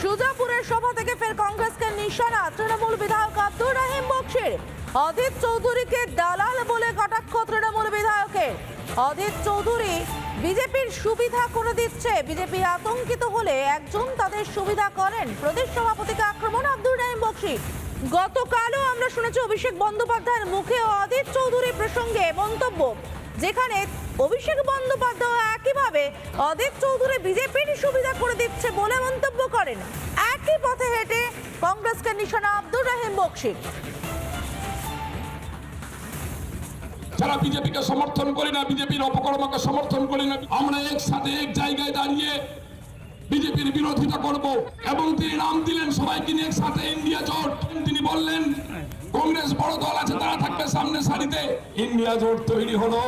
সুজাপুরের সভা থেকে ফের কংগ্রেসকে নিশানা। তৃণমূল বিধায়ক আব্দুর রহিম বক্সির। অদিত চৌধুরীকে দালাল বলে কটাক্ষ তৃণমূল বিধায়কের। অদিত চৌধুরী বিজেপির সুবিধা করে দিচ্ছে। বিজেপি আতঙ্কিত হলে একজন তাদের সুবিধা করেন। প্রদেশ সভাপতিকে আক্রমণ আব্দুর রহিম বক্সি গতকালও আমরা শুনেছি অভিষেক বন্দ্যোপাধ্যায়ের মুখে অদিত চৌধুরী প্রসঙ্গে মন্তব্য, যেখানে অভিষেক বন্দ্যোপাধ্যায় একইভাবে অদিত চৌধুরী বিজেপির সুবিধা করে দিচ্ছে বলে মন্তব্য করেন। একই পথে হেঁটে কংগ্রেসকে নিশানা আব্দুর রহিম বক্সি। যারা বিজেপিকে সমর্থন করি না, বিজেপির অপকর্মকে সমর্থন করি না, আমরা একসাথে এক জায়গায় দাঁড়িয়ে বিজেপির বিরোধিতা করব। এবং তিনি নাম দিলেন সবাইকে নিয়ে একসাথে ইন্ডিয়া জোট। তিনি বললেন, কংগ্রেস বড় দল আছে, তারা থাকবে সামনে সারিতে। ইন্ডিয়া জোট তৈরি হলো,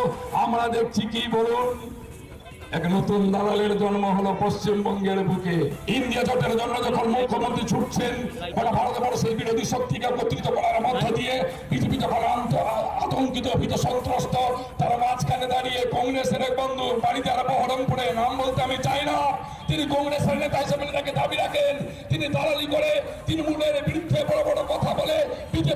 আমরা দেখছি কি বলুন। এক নতুন দালালের জন্ম হলো পশ্চিমবঙ্গের বুকে। ইন্ডিয়া জোটের জন্য যখন মুখ্যমন্ত্রী ছুটছেন, গোটা ভারতবর্ষের বিরোধী শক্তিকে একত্রিত করার মধ্য দিয়ে বিজেপি যখন আতঙ্কিত, ভীত, সন্ত্রস্ত, তারা মাঝখানে দাঁড়িয়ে কংগ্রেসের এক বন্ধু বাড়িতে আর বহরমপুরে নাম বলতে আমি চাই না। তিনি কংগ্রেসের নেতা হিসেবে তাকে দাবি রাখেন। তিনি দালালি করে বিরুদ্ধে বড় কথা বলে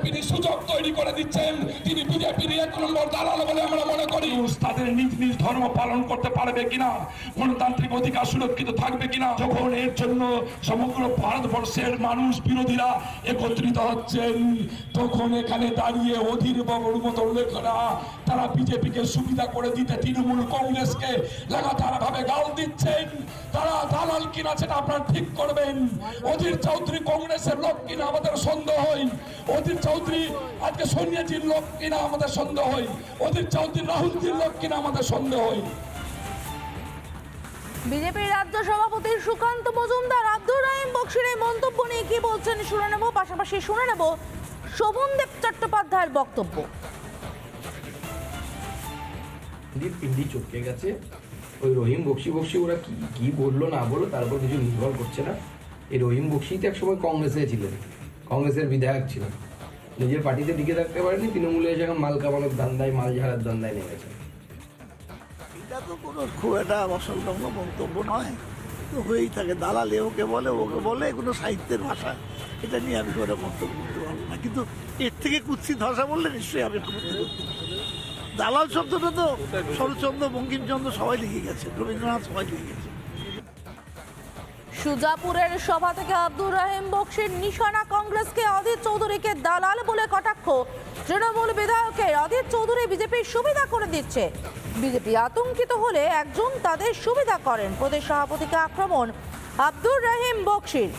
বিজেপির সুযোগ তৈরি করে দিচ্ছেন। তিনি বিজেপির এক নম্বর দালাল বলে আমরা মনে করি। তাদের নিজ নিজ ধর্ম পালন করতে পারবে কিনা? গণতান্ত্রিক অধিকার সুরক্ষিত থাকবে কিনা? যখন এর জন্য সমগ্র ভারতবর্ষের মানুষ বিরোধীরা একত্রিত হচ্ছেন, তখন এখানে দাঁড়িয়ে অধীর বাবুর মতো লেখরা, তারা বিজেপিকে সুবিধা করে দিতে তৃণমূল কংগ্রেসকে লাগাতার ভাবে গাল দিচ্ছেন। তারা দালাল কিনা সেটা আপনারা ঠিক করবেন। অধীর চৌধুরী কংগ্রেসের লোক কিনা আমাদের সন্দেহ হয়। অধীর চৌধুরী আজকে সোনিয়াজির লোক কিনা আমাদের সন্দেহ হয়? অধীর চৌধুরী রাহুলজির লোক কিনা আমাদের সন্দেহ হয়? বিজেপির রাজ্য সভাপতি সুকান্ত মজুমদার আব্দুর রহিম বক্সির এই মন্তব্য নিয়ে কি বলছেন শুনে নেব। পাশাপাশি শুনে নেব শোভনদেব চট্টোপাধ্যায়ের বক্তব্য। পিন্ডি চটকে গেছে। ওই রহিম বক্সি বক্সি ওরা কি কি বলল না বলল তার উপর কিছু নির্ভর করছে না। এই রহিম বক্সি তো একসময় কংগ্রেসে ছিলেন। কংগ্রেসের বিধায়ক ছিলেন। নিজের পার্টিতে টিকে থাকতে পারেনি, তৃণমূলে এসে এখন মাল কামানোর ধান্দায়, মাল ঝাড়ার ধান্দায় নেমেছে এটা তো কোনো খুব একটা অসংলগ্ন মন্তব্য নয়। তো হয়েই থাকে, দালালে ওকে বলে ওকে বলে এগুলো সাহিত্যের ভাষা। এটা নিয়ে আমি কোনো মন্তব্য করতে পারব না। কিন্তু এর থেকে কুৎসিত ভাষা বললে নিশ্চয়ই আমি। দালাল শব্দটা তো শরৎচন্দ্র, বঙ্কিমচন্দ্র সবাই লিখে গেছে, রবীন্দ্রনাথ সবাই লিখে গেছে। সুজাপুরের সভা থেকে আব্দুর রহিম বক্সির নিশানা কংগ্রেসকে অধীর চৌধুরীকে দালাল বলে কটাক্ষ। তৃণমূল বিধায়কের অধীর চৌধুরী বিজেপির সুবিধা করে দিচ্ছে। বিজেপি আতঙ্কিত হলে একজন তাদের সুবিধা করেন প্রদেশ সভাপতিকে আক্রমণ আব্দুর রহিম বক্সির।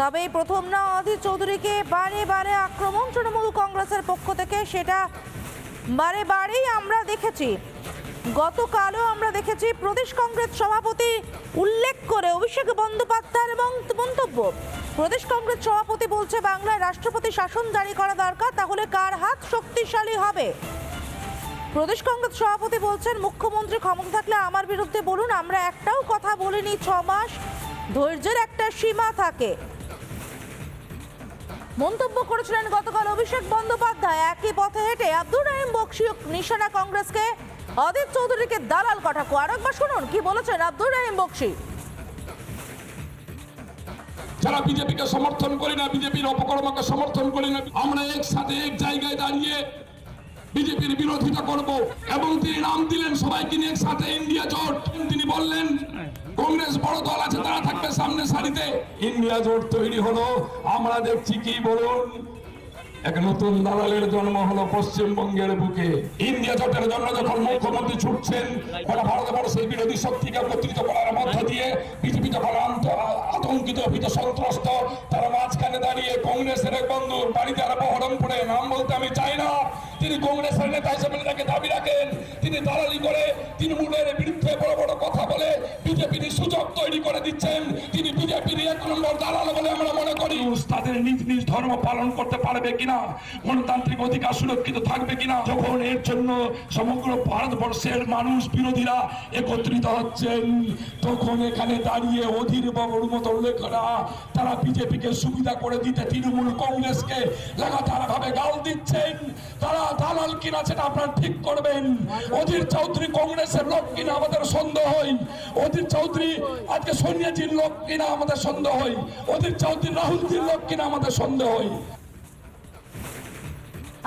তবে প্রথম না অধীর চৌধুরীকে বারে বারে আক্রমণ তৃণমূল কংগ্রেসের পক্ষ থেকে সেটা বারে বারেই আমরা দেখেছি। গতকালও আমরা দেখেছি প্রদেশ কংগ্রেস সভাপতি উল্লেখ করে অভিষেক বন্দ্যোপাধ্যায়ের এবং মন্তব্য। প্রদেশ কংগ্রেস সভাপতি বলছে, বাংলায় রাষ্ট্রপতি শাসন জারি করা দরকার, তাহলে কার হাত শক্তিশালী হবে? প্রদেশ কংগ্রেস সভাপতি বলছেন, মুখ্যমন্ত্রী ক্ষমতা থাকলে আমার বিরুদ্ধে বলুন, আমরা একটাও কথা বলিনি, ছ মাস ধৈর্যের একটা সীমা থাকে। মন্তব্য করেছিলেন গতকাল অভিষেক বন্দ্যোপাধ্যায়। একই পথে হেঁটে আব্দুর রহিম বক্সি নিশানা কংগ্রেসকে অদিত চৌধুরীকে দালাল কটাক্ষ। আরেকবার শুনুন, কি বলেছেন আব্দুর রহিম বক্সি? যারা বিজেপিকে সমর্থন করি না, বিজেপির অপকর্মকে সমর্থন করি না, আমরা একসাথে এক জায়গায় দাঁড়িয়ে বিজেপির বিরোধিতা করব। এবং তিনি নাম দিলেন সবাইকে নিয়ে একসাথে, ইন্ডিয়া জোট। তিনি বললেন কংগ্রেস বড় দল আছে, তারা থাকবে সামনে সারিতে। ইন্ডিয়া জোট তৈরি হলো। আমরা দেখছি কি বলুন? এক নতুন দালালের জন্ম হলো পশ্চিমবঙ্গের বুকে। ইন্ডিয়া জোটের জন্য যখন মুখ্যমন্ত্রী ছুটছেন, গোটা ভারতবর্ষের বিরোধী শক্তিকে একত্রিত করার মধ্য দিয়ে বিজেপি যখন আতঙ্কিত, ভীত, সন্ত্রস্ত, তারা মাঝখানে দাঁড়িয়ে কংগ্রেসের এক বন্ধু বাড়িতে আর বহরমপুরে নাম বলতে আমি চাই না। তিনি কংগ্রেসের নেতা হিসেবে তাকে দাবি রাখেন। তিনি দালালি করে তৃণমূলের বিরুদ্ধে বড় বড় কথা বলে সুযোগ তৈরি করে দিচ্ছেন। ধর্ম পালন করতে পারবে কিনা? গণতান্ত্রিক অধিকার সুরক্ষিত থাকবে কিনা? যখন এর জন্য সমগ্র ভারতবর্ষের মানুষ বিরোধীরা একত্রিত হচ্ছেন, তখন এখানে দাঁড়িয়ে অধীর বাবুর মতো লেখরা, তারা বিজেপিকে সুবিধা করে দিতে তৃণমূল কংগ্রেসকে লাগাতার ভাবে গাল দিচ্ছেন। তারা দালাল কিনা সেটা আপনারা ঠিক করবেন। অধীর চৌধুরী কংগ্রেসের লোক কিনা আমাদের সন্দেহ হয়। অধীর চৌধুরী আজকে সোনিয়াজির লোক কিনা আমাদের সন্দেহ হয়। অধীর চৌধুরী রাহুলজির লোক কিনা আমাদের সন্দেহ হয়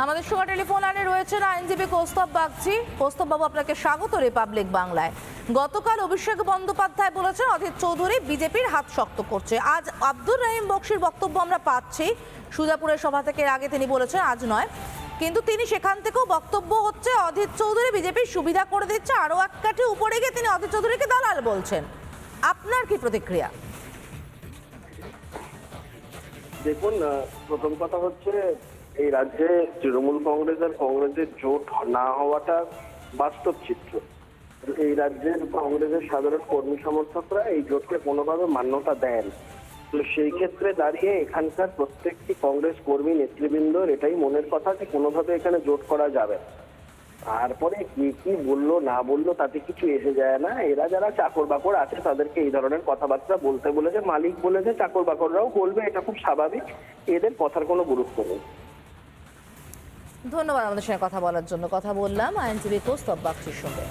আমাদের সঙ্গে টেলিফোন লাইনে রয়েছেন আইনজীবী কৌস্তব বাগচি। কৌস্তব বাবু, আপনাকে স্বাগত রিপাবলিক বাংলায়। গতকাল অভিষেক বন্দ্যোপাধ্যায় বলেছেন, অধীর চৌধুরী বিজেপির হাত শক্ত করছে। আজ আব্দুর রহিম বক্সির বক্তব্য আমরা পাচ্ছি। সুজাপুরের সভা থেকে আগে তিনি বলেছেন, আজ নয়। কিন্তু তিনি সেখান থেকেও বক্তব্য হচ্ছে, অধীর চৌধুরী বিজেপির সুবিধা করে দিচ্ছে, আরও এক কাঠি উপরে গিয়ে তিনি অধীর চৌধুরীকে দালাল বলছেন। আপনার কি প্রতিক্রিয়া? দেখুন প্রথম কথা হচ্ছে এই রাজ্যে তৃণমূল কংগ্রেস আর কংগ্রেসের জোট না হওয়াটা বাস্তব চিত্র এই রাজ্যের কংগ্রেসের সাধারণ কর্মী সমর্থকরা এই জোটকে কোনোভাবে মান্যতা দেন তো সেই ক্ষেত্রে দাঁড়িয়ে এখানকার প্রত্যেকটি কংগ্রেস কর্মী, নেতৃবৃন্দর এটাই মনের কথা যে কোনোভাবে এখানে জোট করা যাবে। তারপরে কে কি বলল, না বলল, তাতে কিছু এসে যায় না। এরা যারা চাকর বাকর আছে, তাদেরকে এই ধরনের কথাবার্তা বলতে বলেছে। মালিক বলেছে চাকর বাকররাও বলবে, এটা খুব স্বাভাবিক। এদের কথার কোনো গুরুত্ব নেই। ধন্যবাদ আমাদের সঙ্গে কথা বলার জন্য। কথা বললাম আইনজীবী কোস্তব বাগচির সঙ্গে।